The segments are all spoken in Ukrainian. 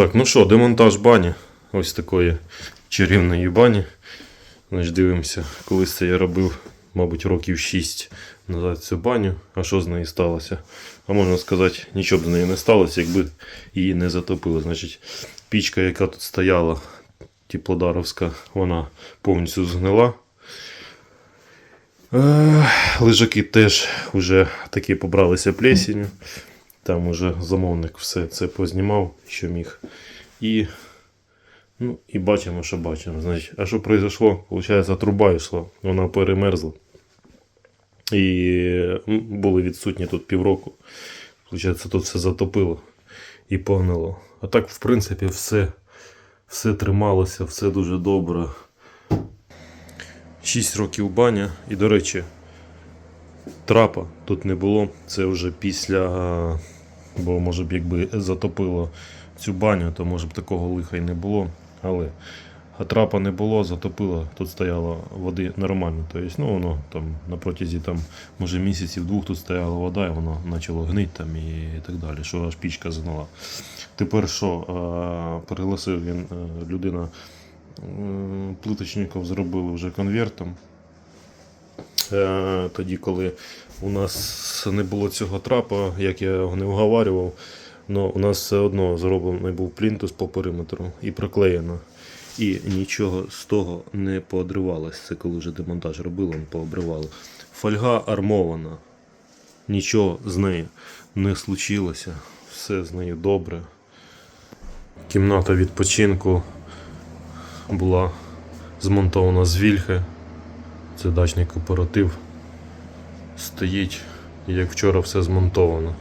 Так, ну що, демонтаж бані. Ось такої чарівної бані. Значить, дивимося, колись це я робив, мабуть, років 6 назад цю баню. А що з нею сталося? А можна сказати, нічого б з нею не сталося, якби її не затопило. Значить, пічка, яка тут стояла, теплодаровська, вона повністю згнила. Лежаки теж вже такі побралися плесінню. Там уже замовник все це познімав, що міг. І, ну, і бачимо, що бачимо. Значить, а що произошло? Получається, труба йшла, вона перемерзла. І були відсутні тут півроку. Получається, тут все затопило і погнило. А так, в принципі, все, все трималося, все дуже добре. 6 років баня. І, до речі, трапа тут не було. Це вже після. Бо може б якби затопило цю баню, то може б такого лиха й не було. Але трапа не було, затопило, тут стояло води нормально. Тобто, ну воно там на протязі там, може місяців двох тут стояла вода, і воно почало гнити там і так далі, що аж пічка згнила. Тепер що, а, пригласив він е, людина, плиточників зробили вже конвертом. Е, тоді, коли у нас не було цього трапа, як я його не вговарював, але у нас все одно зроблений був плінтус по периметру і проклеєно. І нічого з того не поодривалось. Це коли вже демонтаж робили, не пообривало. Фольга армована. Нічого з нею не случилося. Все з нею добре. Кімната відпочинку була змонтована з вільхи. Це дачний кооператив. Стоїть, як вчора все змонтовано.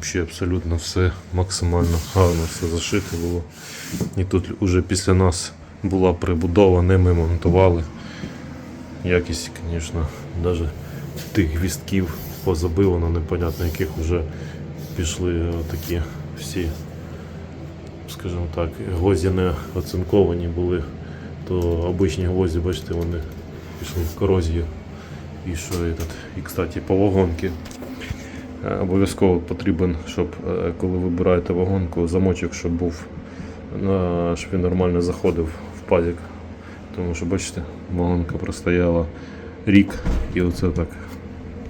Ще абсолютно все максимально гарно все зашите було. І тут уже після нас була прибудова, не ми монтували. Якість, звісно, навіть тих гвістків позабивано, непонятно яких вже пішли такі всі, скажімо так, гвозді не оцинковані були, то обичні гвозді, бачите, вони пішли в корозію. І що этот, і кстати, по вагонки. Е, Обов'язково потрібен, щоб е, коли вибираєте вагонку, замочок, щоб був, щоб він нормально заходив в пазик. Тому що, бачите, вагонка простояла рік і оце так